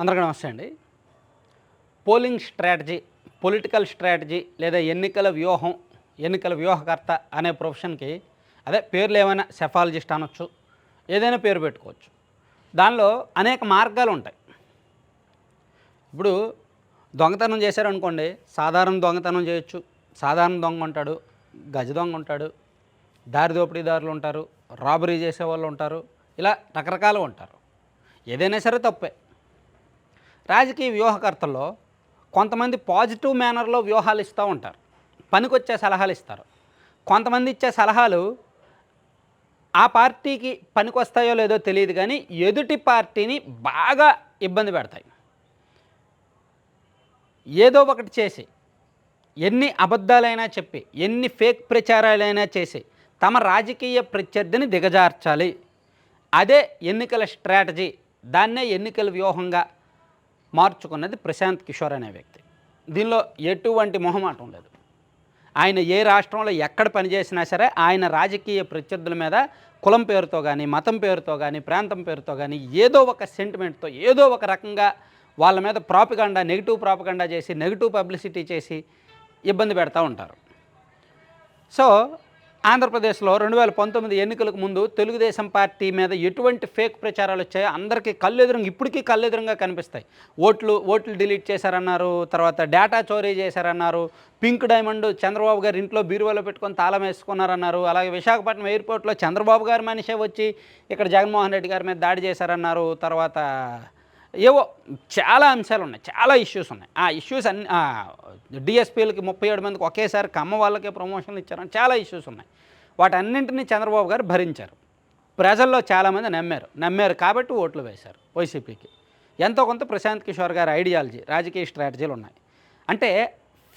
అందరికీ నమస్తే అండి. పోలింగ్ స్ట్రాటజీ పొలిటికల్ స్ట్రాటజీ లేదా ఎన్నికల వ్యూహం ఎన్నికల వ్యూహకర్త అనే ప్రొఫెషన్కి అదే పేర్లు ఏమైనా సెఫాలజిస్ట్ అనొచ్చు ఏదైనా పేరు పెట్టుకోవచ్చు. దానిలో అనేక మార్గాలు ఉంటాయి. ఇప్పుడు దొంగతనం చేశారనుకోండి సాధారణ దొంగతనం చేయొచ్చు సాధారణ దొంగ ఉంటాడు గజ దొంగ ఉంటాడు దారి దోపిడీదారులు ఉంటారు రాబరీ చేసేవాళ్ళు ఉంటారు ఇలా రకరకాలు ఉంటారు. ఏదైనా సరే తప్పే. రాజకీయ వ్యూహకర్తల్లో కొంతమంది పాజిటివ్ మేనర్లో వ్యూహాలు ఇస్తూ ఉంటారు. పనికొచ్చే సలహాలు ఇస్తారు. కొంతమంది ఇచ్చే సలహాలు ఆ పార్టీకి పనికొస్తాయో లేదో తెలియదు కానీ ఎదుటి పార్టీని బాగా ఇబ్బంది పెడతాయి. ఏదో ఒకటి చేసి ఎన్ని అబద్ధాలైనా చెప్పి ఎన్ని ఫేక్ ప్రచారాలైనా చేసి తమ రాజకీయ ప్రత్యర్థిని దిగజార్చాలి. అదే ఎన్నికల స్ట్రాటజీ దాన్నే ఎన్నికల వ్యూహంగా మార్చుకున్నది ప్రశాంత్ కిషోర్ అనే వ్యక్తి. దీనిలో ఎటువంటి మొహమాటం లేదు. ఆయన ఏ రాష్ట్రంలో ఎక్కడ పనిచేసినా సరే ఆయన రాజకీయ ప్రత్యర్థుల మీద కులం పేరుతో కానీ మతం పేరుతో కానీ ప్రాంతం పేరుతో కానీ ఏదో ఒక సెంటిమెంట్తో ఏదో ఒక రకంగా వాళ్ళ మీద ప్రాపగండా నెగిటివ్ ప్రాపగండా చేసి నెగిటివ్ పబ్లిసిటీ చేసి ఇబ్బంది పెడతా ఉంటారు. సో ఆంధ్రప్రదేశ్లో రెండు వేల పంతొమ్మిది ఎన్నికలకు ముందు తెలుగుదేశం పార్టీ మీద ఎటువంటి ఫేక్ ప్రచారాలు వచ్చాయో అందరికీ కళ్ళెదురంగా ఇప్పటికీ కళ్ళెదురుగా కనిపిస్తాయి. ఓట్లు ఓట్లు డిలీట్ చేశారన్నారు తర్వాత డేటా చోరీ చేశారన్నారు పింక్ డైమండ్ చంద్రబాబు గారు ఇంట్లో బీరువాలో పెట్టుకొని తాళం వేసుకున్నారన్నారు అలాగే విశాఖపట్నం ఎయిర్పోర్ట్లో చంద్రబాబు గారి మనిషే వచ్చి ఇక్కడ జగన్మోహన్ రెడ్డి గారి మీద దాడి చేశారన్నారు తర్వాత ఏవో చాలా అంశాలు ఉన్నాయి చాలా ఇష్యూస్ ఉన్నాయి. ఆ ఇష్యూస్ అన్ని డిఎస్పీలకి ముప్పై ఏడు మందికి ఒకేసారి కమ్మ వాళ్ళకే ప్రమోషన్లు ఇచ్చారని చాలా ఇష్యూస్ ఉన్నాయి. వాటన్నింటినీ చంద్రబాబు గారు భరించారు. ప్రజల్లో చాలామంది నమ్మారు. నమ్మారు కాబట్టి ఓట్లు వేశారు వైసీపీకి ఎంతో కొంత ప్రశాంత్ కిషోర్ గారి ఐడియాలజీ రాజకీయ స్ట్రాటజీలు ఉన్నాయి. అంటే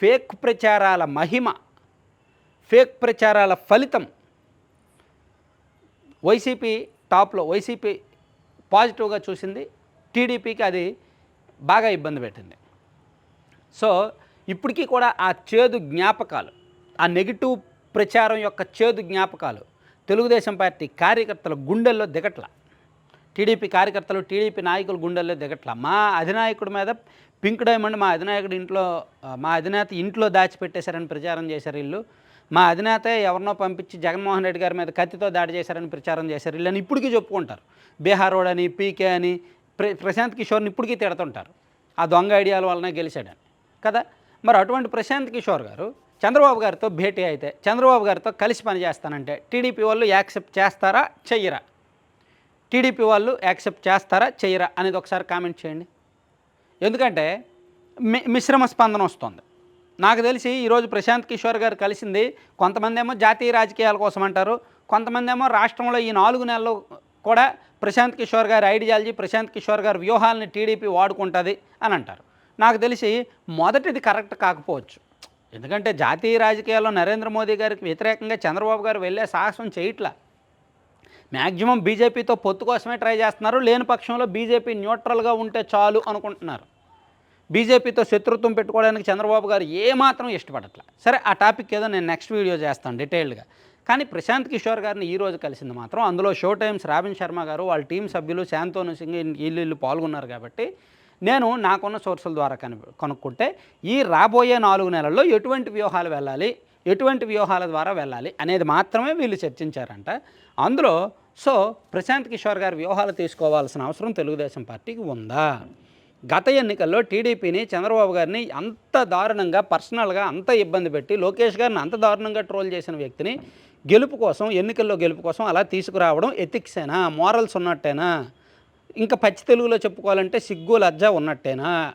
ఫేక్ ప్రచారాల మహిమ ఫేక్ ప్రచారాల ఫలితం వైసీపీ టాప్లో వైసీపీ పాజిటివ్గా చూసింది టీడీపీకి అది బాగా ఇబ్బంది పెట్టింది. సో ఇప్పటికీ కూడా ఆ చేదు జ్ఞాపకాలు ఆ నెగిటివ్ ప్రచారం యొక్క చేదు జ్ఞాపకాలు తెలుగుదేశం పార్టీ కార్యకర్తల గుండెల్లో దిగట్ల. టీడీపీ కార్యకర్తలు టీడీపీ నాయకుల గుండెల్లో దిగట్ల. మా అధినాయకుడి మీద పింక్ డైమండ్ మా అధినాయకుడి ఇంట్లో మా అధినేత ఇంట్లో దాచిపెట్టేశారని ప్రచారం చేశారు వీళ్ళు. మా అధినేత ఎవరినో పంపించి జగన్మోహన్ రెడ్డి గారి మీద కత్తితో దాడి చేశారని ప్రచారం చేశారు వీళ్ళని ఇప్పటికీ చెప్పుకుంటారు. బీహార్ రోడ్ అని పీకే అని ప్రశాంత్ కిషోర్ని ఇప్పటికీ తిడుతుంటారు. ఆ దొంగ ఐడియాల వలన గెలిచాడని. కదా? మరి అటువంటి ప్రశాంత్ కిషోర్ గారు చంద్రబాబు గారితో భేటీ అయితే చంద్రబాబు గారితో కలిసి పనిచేస్తానంటే టీడీపీ వాళ్ళు యాక్సెప్ట్ చేస్తారా చెయ్యరా? టీడీపీ వాళ్ళు యాక్సెప్ట్ చేస్తారా చెయ్యరా అనేది ఒకసారి కామెంట్ చేయండి. ఎందుకంటే మి మిశ్రమ స్పందన వస్తుంది. నాకు తెలిసి ఈరోజు ప్రశాంత్ కిషోర్ గారు కలిసింది కొంతమంది ఏమో జాతీయ రాజకీయాల కోసం అంటారు కొంతమంది ఏమో రాష్ట్రంలో ఈ నాలుగు నెలలు కూడా ప్రశాంత్ కిషోర్ గారి ఐడియాలజీ ప్రశాంత్ కిషోర్ గారి వ్యూహాలని టీడీపీ వాడుకుంటుంది అని అంటారు. నాకు తెలిసి మొదటిది కరెక్ట్ కాకపోవచ్చు. ఎందుకంటే జాతీయ రాజకీయాల్లో నరేంద్ర మోదీ గారికి వ్యతిరేకంగా చంద్రబాబు గారు వెళ్ళే సాహసం చేయట్లా. మ్యాక్సిమం బీజేపీతో పొత్తు కోసమే ట్రై చేస్తున్నారు. లేని పక్షంలో బీజేపీ న్యూట్రల్గా ఉంటే చాలు అనుకుంటున్నారు. బీజేపీతో శత్రుత్వం పెట్టుకోవడానికి చంద్రబాబు గారు ఏమాత్రం ఇష్టపడట్లే. సరే ఆ టాపిక్ ఏదో నేను నెక్స్ట్ వీడియో చేస్తాను డీటెయిల్డ్గా. కానీ ప్రశాంత్ కిషోర్ గారిని ఈ రోజు కలిసింది మాత్రం. అందులో షో టైమ్స్ రాబిన్ శర్మ గారు వాళ్ళ టీం సభ్యులు శాంతోను సింగ్ వీళ్ళు వీళ్ళు పాల్గొన్నారు కాబట్టి నేను నాకున్న సోర్సుల ద్వారా కను కనుక్కుంటే ఈ రాబోయే నాలుగు నెలల్లో ఎటువంటి వ్యూహాలు వెళ్ళాలి ఎటువంటి వ్యూహాల ద్వారా వెళ్ళాలి అనేది మాత్రమే వీళ్ళు చర్చించారంట. అందులో సో ప్రశాంత్ కిషోర్ గారి వ్యూహాలు తీసుకోవాల్సిన అవసరం తెలుగుదేశం పార్టీకి ఉందా? గత ఎన్నికల్లో టీడీపీని చంద్రబాబు గారిని అంత దారుణంగా పర్సనల్గా అంత ఇబ్బంది పెట్టి లోకేష్ గారిని అంత దారుణంగా ట్రోల్ చేసిన వ్యక్తిని గెలుపు కోసం ఎన్నికల్లో గెలుపు కోసం అలా తీసుకురావడం ఎథిక్సేనా? మోరల్స్ ఉన్నట్టేనా? ఇంకా పచ్చి తెలుగులో చెప్పుకోవాలంటే సిగ్గు లజ్జ ఉన్నట్టేనా?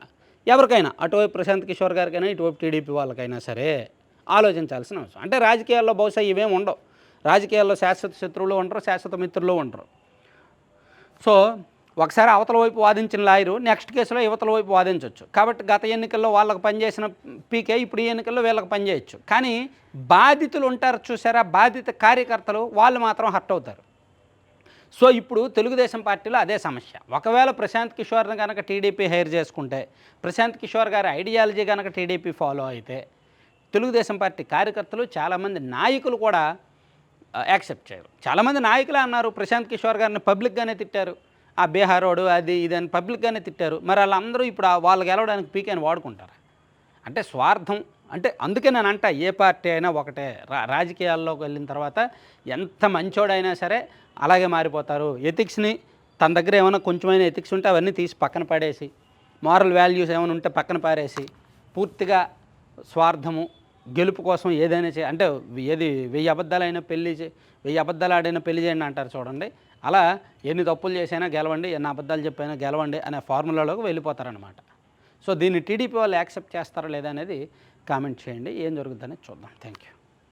ఎవరికైనా అటువైపు ప్రశాంత్ కిషోర్ గారికైనా ఇటువైపు టీడీపీ వాళ్ళకైనా సరే ఆలోచించాల్సిన అవసరం. అంటే రాజకీయాల్లో బహుశా ఇవేం ఉండవు. రాజకీయాల్లో శాశ్వత శత్రువులు ఉంటారు శాశ్వత మిత్రులు ఉంటారు. సో ఒకసారి అవతల వైపు వాదించిన లాయరు నెక్స్ట్ కేసులో యువతల వైపు వాదించవచ్చు కాబట్టి గత ఎన్నికల్లో వాళ్ళకి పనిచేసిన పీకే ఇప్పుడు ఈ ఎన్నికల్లో వీళ్ళకి పనిచేయచ్చు. కానీ బాధితులు ఉంటారు చూసారా? బాధిత కార్యకర్తలు వాళ్ళు మాత్రం హర్ట్ అవుతారు. సో ఇప్పుడు తెలుగుదేశం పార్టీలో అదే సమస్య. ఒకవేళ ప్రశాంత్ కిషోర్ని కనుక టీడీపీ హైర్ చేసుకుంటే ప్రశాంత్ కిషోర్ గారి ఐడియాలజీ కనుక టీడీపీ ఫాలో అయితే తెలుగుదేశం పార్టీ కార్యకర్తలు చాలామంది నాయకులు కూడా యాక్సెప్ట్ చేయరు. చాలామంది నాయకులే అన్నారు ప్రశాంత్ కిషోర్ గారిని పబ్లిక్గానే తిట్టారు. ఆ బీహారోడు అది ఇది అని పబ్లిక్గానే తిట్టారు. మరి వాళ్ళందరూ ఇప్పుడు వాళ్ళకి వాళ్ళు గెలవడానికి పీకేని వాడుకుంటారు? అంటే స్వార్థం అంటే అందుకే నేను అంట ఏ పార్టీ అయినా ఒకటే రా రాజకీయాల్లోకి వెళ్ళిన తర్వాత ఎంత మంచోడైనా సరే అలాగే మారిపోతారు. ఎథిక్స్ని తన దగ్గర ఏమైనా కొంచెమైనా ఎథిక్స్ ఉంటే అవన్నీ తీసి పక్కన పడేసి మారల్ వాల్యూస్ ఏమైనా ఉంటే పక్కన పారేసి పూర్తిగా స్వార్థము గెలుపు కోసం ఏదైనా చే అంటే ఏది వెయ్యి అబద్ధాలైనా పెళ్ళి చే వెయ్యి అబద్ధాలు ఆడైనా పెళ్ళి చేయండి అంటారు చూడండి. అలా ఎన్ని తప్పులు చేసైనా గెలవండి ఎన్ని అబద్ధాలు చెప్పైనా గెలవండి అనే ఫార్ములాలోకి వెళ్ళిపోతారనమాట సో దీన్ని టీడీపీ వాళ్ళు యాక్సెప్ట్ చేస్తారా లేదా అనేది కామెంట్ చేయండి. ఏం జరుగుతుందనేది చూద్దాం. Thank you